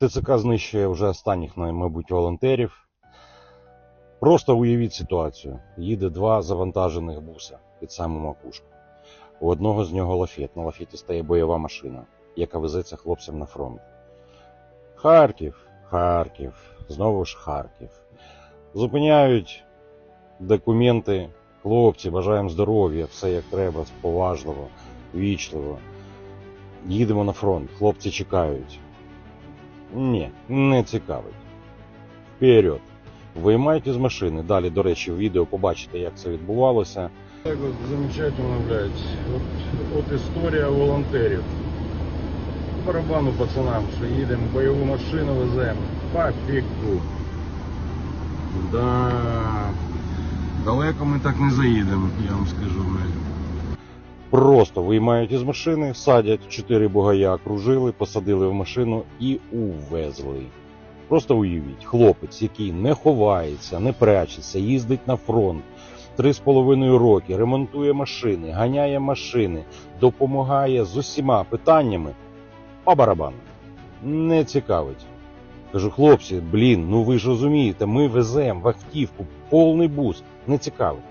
ТЦК знищує вже останніх, мабуть, волонтерів. Просто уявіть ситуацію. Їде два завантажених буса під саму макушку. У одного з нього лафет. На лафеті стає бойова машина, яка везеться хлопцям на фронт. Харків, Харків, знову ж Харків. Зупиняють документи. Хлопці, бажаємо здоров'я, все як треба, поважливо, вічливо. Їдемо на фронт, хлопці чекають. Ні, не цікавить. Вперед. Виймайте з машини. Далі, до речі, в відео побачите, як це відбувалося. Так от замечательно, блядь. От, от історія волонтерів. Барабану пацанам, що їдемо, бойову машину веземо. Пофігу. Да. Далеко ми так не заїдемо, я вам скажу, блядь. Просто виймають із машини, садять чотири бугая, окружили, посадили в машину і увезли. Просто уявіть, хлопець, який не ховається, не прячеться, їздить на фронт три з половиною роки, ремонтує машини, ганяє машини, допомагає з усіма питаннями. По барабану. Не цікавить. Кажу, хлопці, блін, ну ви ж розумієте, ми веземо в автівку повний бус. Не цікавить.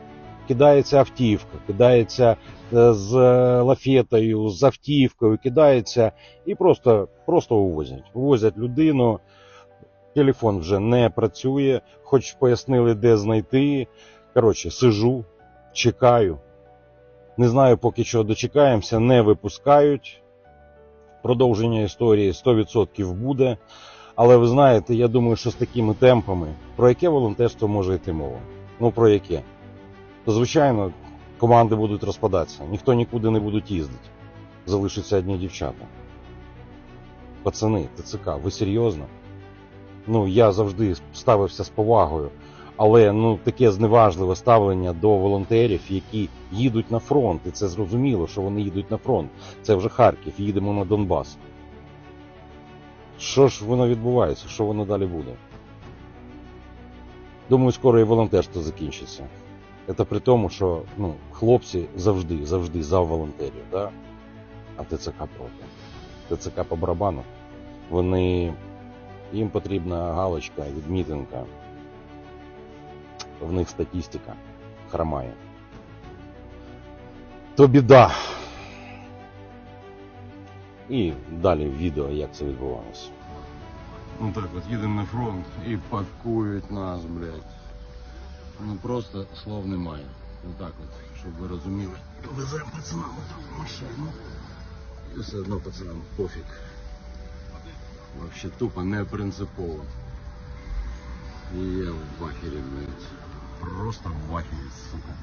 Кидається автівка, кидається е, з е, лафетою, з автівкою, кидається і просто, просто увозять. Увозять людину, телефон вже не працює, хоч пояснили, де знайти. Коротше, сижу, чекаю. Не знаю, поки що дочекаємося, не випускають. Продовження історії 100% буде. Але ви знаєте, я думаю, що з такими темпами, про яке волонтерство може йти мова? Ну про яке? То, звичайно, команди будуть розпадатися, ніхто нікуди не буде їздити. Залишаться одні дівчата. Пацани, ТЦК, ви серйозно? Ну, я завжди ставився з повагою, але ну таке зневажливе ставлення до волонтерів, які їдуть на фронт, і це зрозуміло, що вони їдуть на фронт. Це вже Харків, їдемо на Донбас. Що ж воно відбувається? Що воно далі буде? Думаю, скоро і волонтерство закінчиться. Це при тому, що ну, хлопці завжди, завжди за волонтерів, да? а ТЦК проти. ТЦК по барабану. Вони їм потрібна галочка, відмітинка. В них статистика хромає. То біда. І далі відео, як це відбувалося. Ну так от їдемо на фронт і пакують нас, блядь ну просто слов немає. так от, щоб ви розуміли. Довеземо пацанам в машину. І все одно пацанам пофіг. Вообще тупо не принципово. І я в бахері, блядь. Просто в бахері, сука.